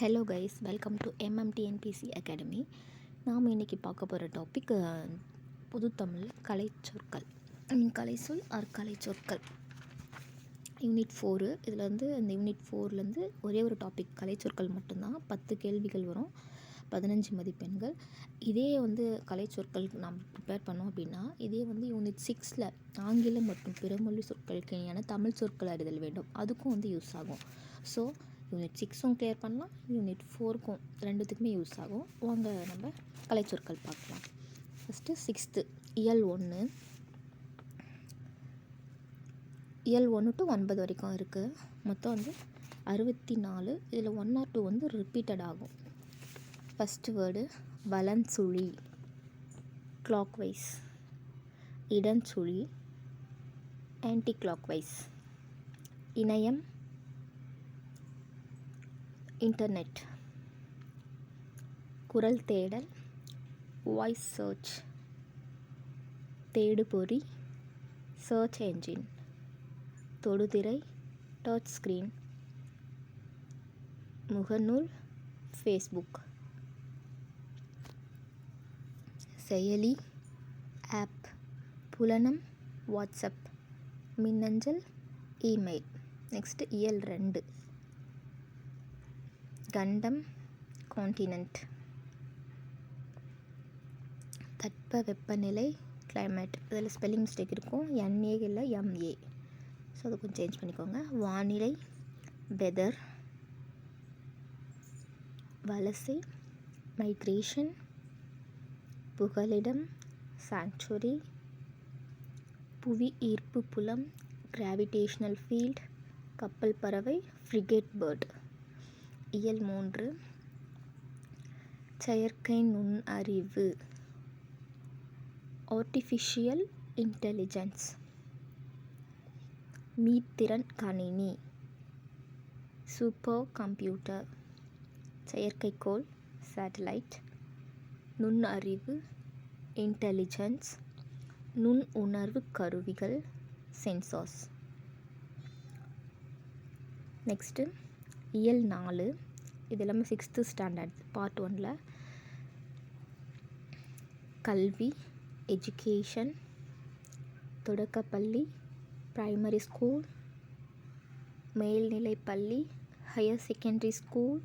Hello guys welcome to MMTNPC academy நாம் இன்றைக்கி பார்க்க போகிற டாபிக் புது தமிழ் கலை சொற்கள் ஐ மீன் கலை சொல் ஆர் கலை சொற்கள் யூனிட் ஃபோரு இதில் வந்து அந்த யூனிட் ஃபோர்லேருந்து ஒரே ஒரு டாபிக் கலை சொற்கள் மட்டும்தான். பத்து கேள்விகள் வரும். பதினஞ்சு மதிப்பெண்கள். இதே வந்து கலை சொற்கள் நாம் ப்ரிப்பேர் பண்ணோம் அப்படின்னா இதே வந்து யூனிட் சிக்ஸில் ஆங்கிலம் மற்றும் பிறமொழி சொற்களுக்கு இணையான தமிழ் சொற்கள் அறிதல் வேண்டும். அதுக்கும் வந்து யூஸ் ஆகும். ஸோ யூனிட் சிக்ஸும் கிளியர் பண்ணலாம் யூனிட் ஃபோருக்கும் ரெண்டுத்துக்குமே யூஸ் ஆகும். வாங்க நம்ம கலைச்சொற்கள் பார்க்கலாம். ஃபஸ்ட்டு சிக்ஸ்த்து இயல் ஒன்று இயல் ஒன்று டு ஒன்பது வரைக்கும் இருக்குது மொத்தம் வந்து அறுபத்தி நாலு இதில் ஒன் ஆர் டூ வந்து ரிப்பீட்டட் ஆகும். ஃபஸ்ட்டு வேர்டு வலன்சுழி கிளாக் வைஸ் இடன்சுழி ஆன்டி கிளாக் வைஸ் இணையம் இன்டர்நெட் குரல் தேடல் வாய்ஸ் சர்ச் தேடுபொறி சர்ச் என்ஜின் தொடுதிரை டச் ஸ்க்ரீன் முகநூல் ஃபேஸ்புக் செயலி ஆப் புலனம் வாட்ஸ்அப். மின்னஞ்சல் இமெயில் நெக்ஸ்ட்டு இயல் ரெண்டு. கண்டம் கான்டினென்ட் தட்ப வெப்பநிலை கிளைமேட் இதில் ஸ்பெல்லிங் மிஸ்டேக் இருக்கும். என்ஏ இல்லை எம்ஏ ஸோ அதை கொஞ்சம் சேஞ்ச் பண்ணிக்கோங்க. வானிலை வெதர் வலசை மைக்ரேஷன் புகலிடம் சாங்சுரி புவி ஈர்ப்பு புலம் கிராவிடேஷ்னல் ஃபீல்ட் கப்பல் பறவை ஃப்ரிகேட் பேர்ட் இயல் மூன்று. செயற்கை நுண்ணறிவு ஆர்டிஃபிஷியல் இன்டெலிஜென்ஸ் மீத்திறன் கணினி. சூப்பர் கம்ப்யூட்டர் செயற்கைக்கோள் சேட்டலைட் நுண்ணறிவு இன்டெலிஜென்ஸ் நுண் உணர்வு கருவிகள் சென்சார்ஸ் நெக்ஸ்ட்டு இயல் நாலு. இது எல்லாமே சிக்ஸ்த்து ஸ்டாண்டர்ட் பார்ட் ஒனில் கல்வி எஜுகேஷன் தொடக்கப்பள்ளி ப்ரைமரி ஸ்கூல் மேல்நிலைப்பள்ளி ஹையர் செகண்டரி ஸ்கூல்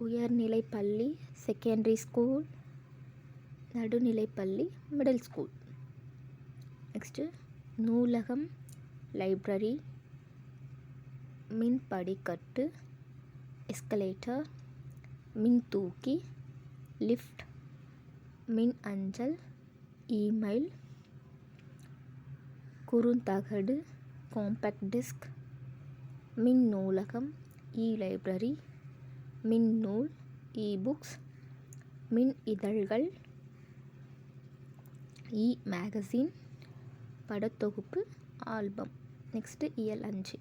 உயர்நிலைப்பள்ளி செகண்டரி ஸ்கூல் நடுநிலைப்பள்ளி மிடில் ஸ்கூல் நெக்ஸ்ட்டு நூலகம் லைப்ரரி மின் படிக்கட்டு எஸ்கலேட்டர் மின் தூக்கி லிஃப்ட் மின் அஞ்சல் இமெயில் குறுந்தகடு காம்பேக்ட் டிஸ்க் மின் நூலகம் இ லைப்ரரி மின் நூல் இ புக்ஸ் மின் இதழ்கள் இ மேகசின் படத்தொகுப்பு ஆல்பம் நெக்ஸ்ட்டு இயல் அஞ்சு.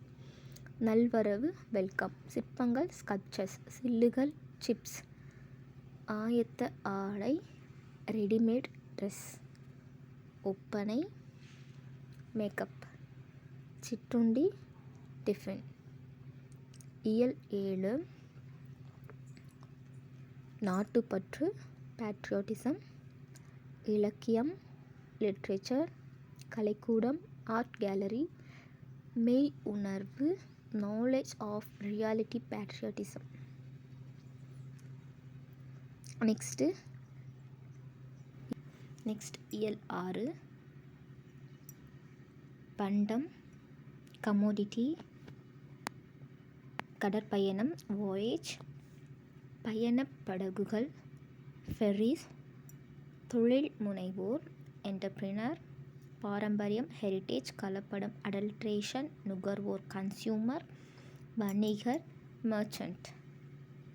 நல்வரவு வெல்கம். சிற்பங்கள் ஸ்கட்சஸ் சில்லுகள் சிப்ஸ். ஆயத்த ஆடை ரெடிமேட் ட்ரெஸ். ஒப்பனை மேக்கப். சிற்றுண்டி டிஃபன். இயல் ஏழு. நாட்டுப்பற்று பேட்ரியாட்டிசம் இலக்கியம் லிட்ரேச்சர் கலைக்கூடம் ஆர்ட் கேலரி மெய் உணர்வு. Knowledge of reality patriotism. Next next இயல் ஆறு பண்டம் கமோடிட்டி கடற்பயணம் வாயேஜ் பயணப்படகுகள் ஃபெரிஸ் தொழில் முனைவோர் என்டர்பிரினர் பாரம்பரியம் ஹெரிட்டேஜ் கலப்படம் அடல்ட்ரேஷன் நுகர்வோர் கன்சியூமர் வணிகர் மர்ச்சன்ட்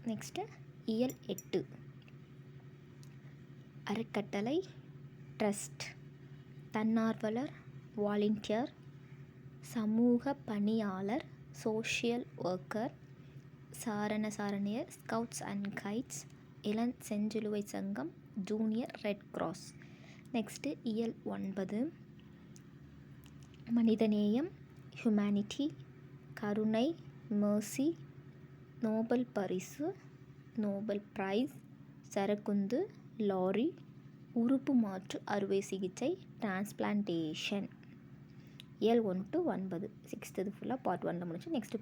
நெக்ஸ்ட்டு இயல் எட்டு. அறக்கட்டளை ட்ரஸ்ட் தன்னார்வலர் வாலண்டியர் சமூக பணியாளர் சோஷியல் ஒர்க்கர் சாரண சாரணியர் ஸ்கவுட்ஸ் அண்ட் கைட்ஸ் இளம் செஞ்சிலுவை சங்கம் ஜூனியர் ரெட் கிராஸ் நெக்ஸ்ட்டு இயல் ஒன்பது. மனிதநேயம் ஹியூமனிட்டி கருணை மேர்சி நோபல் பரிசு நோபல் பிரைஸ் சரக்குந்து லாரி உறுப்பு மாற்று அறுவை சிகிச்சை டிரான்ஸ்பிளான்டேஷன் ஏழு ஒன் டு ஒன்பது. சிக்ஸ்த்து ஃபுல்லாக பார்ட் ஒனில் முடிச்சு நெக்ஸ்ட்டு